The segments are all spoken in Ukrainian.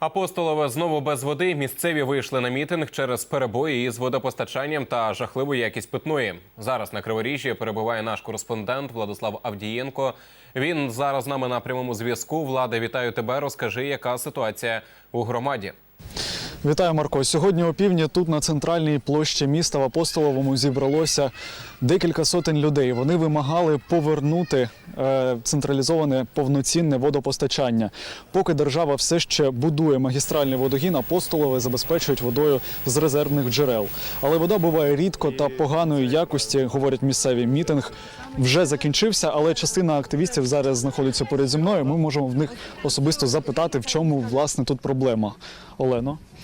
Апостолове знову без води. Місцеві вийшли на мітинг через перебої із водопостачанням та жахливу якість питної. Зараз на Криворіжжі перебуває наш кореспондент Владислав Авдієнко. Він зараз з нами на прямому зв'язку. Влада, вітаю тебе. Розкажи, яка ситуація у громаді. Вітаю, Марко. Сьогодні о тут на центральній площі міста в Апостоловому зібралося декілька сотень людей. Вони вимагали повернути е, централізоване повноцінне водопостачання. Поки держава все ще будує магістральний водогін, апостолове забезпечують водою з резервних джерел. Але вода буває рідко та поганої якості, говорять місцеві. Мітинг вже закінчився, але частина активістів зараз знаходиться поряд зі мною. Ми можемо в них особисто запитати, в чому власне тут проблема. Олено.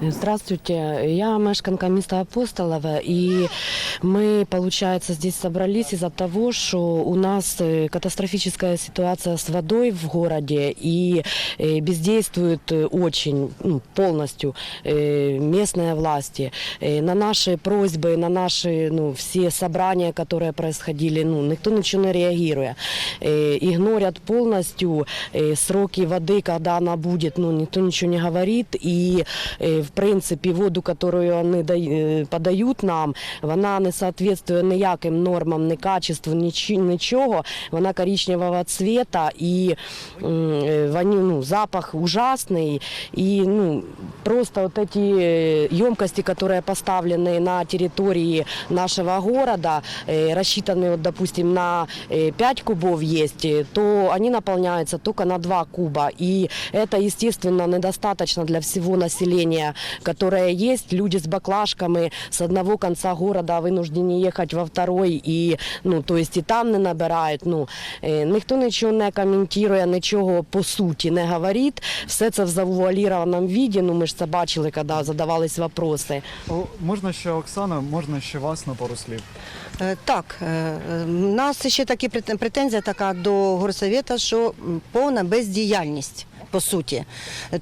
Здравствуйте, я мешканка міста Апостолове, и мы, получается, здесь собрались из-за того, что у нас э, катастрофическая ситуация с водой в городе, и э, бездействуют э, очень ну, полностью местные власти. На наши просьбы, на наши ну, все собрания, которые происходили, ну, никто ничего не реагирует. Игнорят полностью сроки воды, когда она будет, ну, никто ничего не говорит, и в принципе воду, которую вони дай- е, подають нам, вона не соответствує ніяким нормам, ні качеству, нічі- нічого. Вона коричневого цвета і м, е, вони, ну, запах ужасний. І ну, просто вот эти э, емкости, которые поставлены на территории нашего города, э, рассчитаны, вот, допустим, на э, 5 кубов есть, э, то они наполняются только на 2 куба. И это, естественно, недостаточно для всего населения, которое есть. Люди с баклажками с одного конца города вынуждены ехать во второй, и, ну, то есть и там не набирають. Ну, е, ніхто нічого не коментує, нічого по суті не говорить. Все це в завуалірованому віді. Ну, ми ж це бачили, коли задавались вопроси. О, можна ще Оксана, можна ще вас на пару слів. Е, Так, е, е, у нас ще такі прет- претензія така до горсовета, що повна бездіяльність. По суті,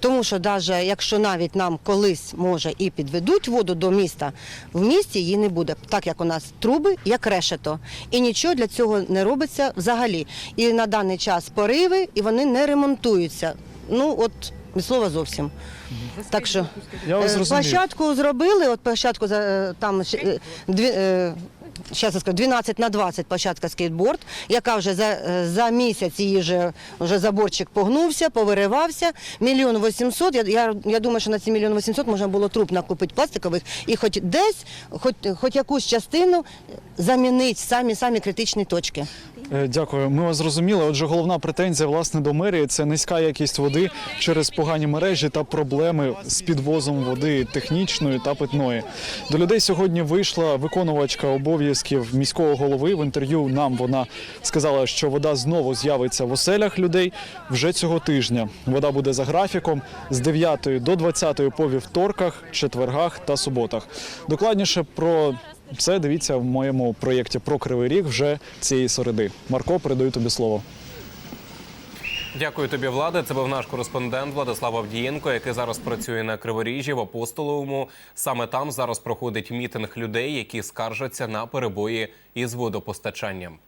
тому що навіть якщо навіть нам колись може і підведуть воду до міста, в місті її не буде, так як у нас труби, як решето, і нічого для цього не робиться взагалі. І на даний час пориви, і вони не ремонтуються. Ну от від слова зовсім. Так що Я вас Е. Площадку зробили, от площадку е, там е, дві. Я скажу, 12 на 20 площадка скейтборд, яка вже за, е, за місяць її вже, вже заборчик погнувся, повиривався. Мільйон вісімсот. Я, я, я думаю, що на ці мільйон вісімсот можна було труп накупити пластикових і хоч десь, хоч, хоч якусь частину замінити самі самі критичні точки. Е, Дякую. Ми вас зрозуміли. Отже, головна претензія власне до мерії це низька якість води через погані мережі та проблеми з підвозом води технічної та питної. До людей сьогодні вийшла виконувачка обов'язків міського голови. В інтерв'ю нам вона сказала, що вода знову з'явиться в оселях людей вже цього тижня. Вода буде за графіком з 9 до 20 по вівторках, четвергах та суботах. Докладніше про це дивіться в моєму проєкті про Кривий Ріг вже цієї середи. Марко, передаю тобі слово. Дякую тобі, Влада. Це був наш кореспондент Владислав Авдієнко, який зараз працює на Криворіжжі в Апостоловому. Саме там зараз проходить мітинг людей, які скаржаться на перебої із водопостачанням.